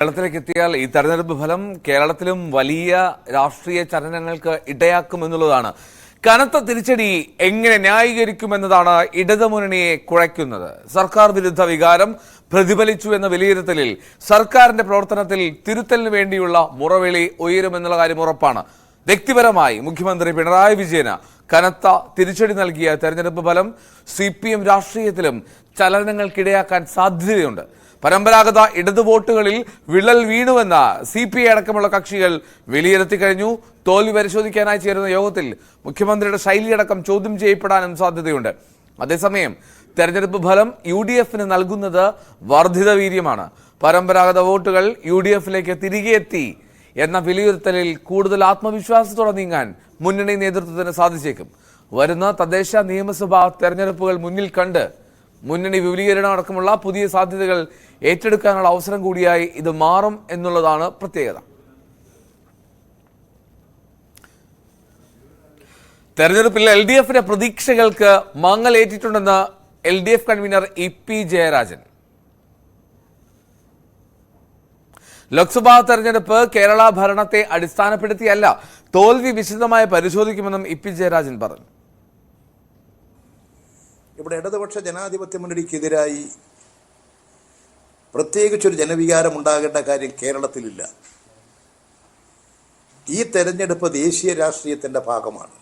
കേരളത്തിലേക്ക് എത്തിയാൽ ഈ തെരഞ്ഞെടുപ്പ് ഫലം കേരളത്തിലും വലിയ രാഷ്ട്രീയ ചലനങ്ങൾക്ക് ഇടയാക്കുമെന്നുള്ളതാണ് കനത്ത തിരിച്ചടി എങ്ങനെ ന്യായീകരിക്കുമെന്നതാണ് ഇടതുമുന്നണിയെ കുഴയ്ക്കുന്നത്. സർക്കാർ വിരുദ്ധ വികാരം പ്രതിഫലിച്ചു എന്ന വിലയിരുത്തലിൽ സർക്കാരിന്റെ പ്രവർത്തനത്തിൽ തിരുത്തലിന് വേണ്ടിയുള്ള മുറവിളി ഉയരുമെന്നുള്ള കാര്യം ഉറപ്പാണ്. വ്യക്തിപരമായി മുഖ്യമന്ത്രി പിണറായി വിജയന് കനത്ത തിരിച്ചടി നൽകിയ തെരഞ്ഞെടുപ്പ് ഫലം സി പി എം രാഷ്ട്രീയത്തിലും ചലനങ്ങൾക്കിടയാക്കാൻ സാധ്യതയുണ്ട്. പരമ്പരാഗത ഇടതു വോട്ടുകളിൽ വിള്ളൽ വീണുവെന്ന സി പി ഐ അടക്കമുള്ള കക്ഷികൾ വിലയിരുത്തി കഴിഞ്ഞു. തോൽവി പരിശോധിക്കാനായി ചേരുന്ന യോഗത്തിൽ മുഖ്യമന്ത്രിയുടെ ശൈലിയടക്കം ചോദ്യം ചെയ്യപ്പെടാനും സാധ്യതയുണ്ട്. അതേസമയം തെരഞ്ഞെടുപ്പ് ഫലം യു ഡി എഫിന് നൽകുന്നത് വർദ്ധിത വീര്യമാണ്. പരമ്പരാഗത വോട്ടുകൾ യു ഡി എഫിലേക്ക് തിരികെ എത്തി എന്ന വിലയിരുത്തലിൽ കൂടുതൽ ആത്മവിശ്വാസത്തോടെ നീങ്ങാൻ മുന്നണി നേതൃത്വത്തിന് സാധിച്ചേക്കും. വരുന്ന തദ്ദേശ നിയമസഭാ തെരഞ്ഞെടുപ്പുകൾ മുന്നിൽ കണ്ട് മുന്നണി വിപുലീകരണം അടക്കമുള്ള പുതിയ സാധ്യതകൾ ഏറ്റെടുക്കാനുള്ള അവസരം കൂടിയായി ഇത് മാറും എന്നുള്ളതാണ് പ്രത്യേകത. തെരഞ്ഞെടുപ്പിൽ എൽ ഡി എഫിന്റെ പ്രതീക്ഷകൾക്ക് മങ്ങലേറ്റിട്ടുണ്ടെന്ന് L D F convener E P Jayarajan. Lok Sabha തെരഞ്ഞെടുപ്പ് കേരള ഭരണത്തെ അടിസ്ഥാനപ്പെടുത്തിയല്ല തോൽവി വിശദമായി പരിശോധിക്കുമെന്നും ഇ പി ജയരാജൻ പറഞ്ഞു. ഇവിടെ ഇടതുപക്ഷ ജനാധിപത്യ മുന്നണിക്കെതിരായി പ്രത്യേകിച്ചൊരു ജനവികാരം ഉണ്ടാകേണ്ട കാര്യം കേരളത്തിലില്ല. ഈ തെരഞ്ഞെടുപ്പ് ദേശീയ രാഷ്ട്രീയത്തിന്റെ ഭാഗമാണ്.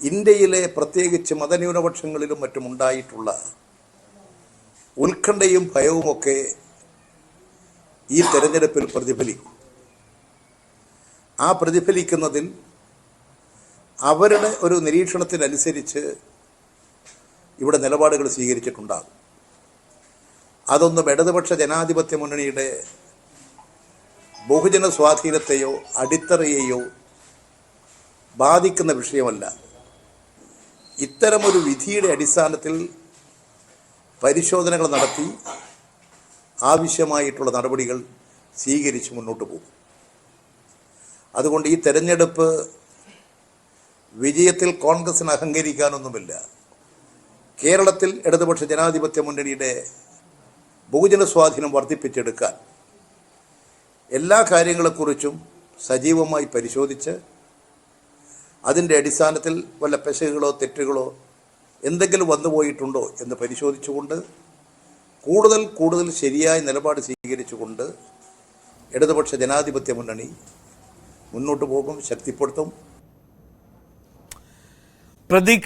ഇന്ത്യയിലെ പ്രത്യേകിച്ച് മതന്യൂനപക്ഷങ്ങളിലും മറ്റും ഉണ്ടായിട്ടുള്ള ഉത്കണ്ഠയും ഭയവുമൊക്കെ ഈ തെരഞ്ഞെടുപ്പിൽ പ്രതിഫലിക്കും ആ പ്രതിഫലിക്കുന്നതിൽ അവരുടെ ഒരു നിരീക്ഷണത്തിനനുസരിച്ച് ഇവിടെ നിലപാടുകൾ സ്വീകരിച്ചിട്ടുണ്ടാകും. അതൊന്നും ഇടതുപക്ഷ ജനാധിപത്യ മുന്നണിയുടെ ബഹുജന സ്വാധീനത്തെയോ അടിത്തറയെയോ ബാധിക്കുന്ന വിഷയമല്ല. ഇത്തരമൊരു വിധിയുടെ അടിസ്ഥാനത്തിൽ പരിശോധനകൾ നടത്തി ആവശ്യമായിട്ടുള്ള നടപടികൾ സ്വീകരിച്ച് മുന്നോട്ട് പോകും. അതുകൊണ്ട് ഈ തെരഞ്ഞെടുപ്പ് വിജയത്തിൽ കോൺഗ്രസിന് അഹങ്കരിക്കാനൊന്നുമില്ല. കേരളത്തിൽ ഇടതുപക്ഷ ജനാധിപത്യ മുന്നണിയുടെ ബഹുജന സ്വാധീനം വർദ്ധിപ്പിച്ചെടുക്കാൻ എല്ലാ കാര്യങ്ങളെക്കുറിച്ചും സജീവമായി പരിശോധിച്ച് അതിന്റെ അടിസ്ഥാനത്തിൽ വല്ല പെശകുകളോ തെറ്റുകളോ എന്തെങ്കിലും വന്നുപോയിട്ടുണ്ടോ എന്ന് പരിശോധിച്ചുകൊണ്ട് കൂടുതൽ കൂടുതൽ ശരിയായ നിലപാട് സ്വീകരിച്ചുകൊണ്ട് ഇടതുപക്ഷ ജനാധിപത്യ മുന്നണി മുന്നോട്ട് പോകും ശക്തിപ്പെടുത്തും. പ്രതീക്ഷ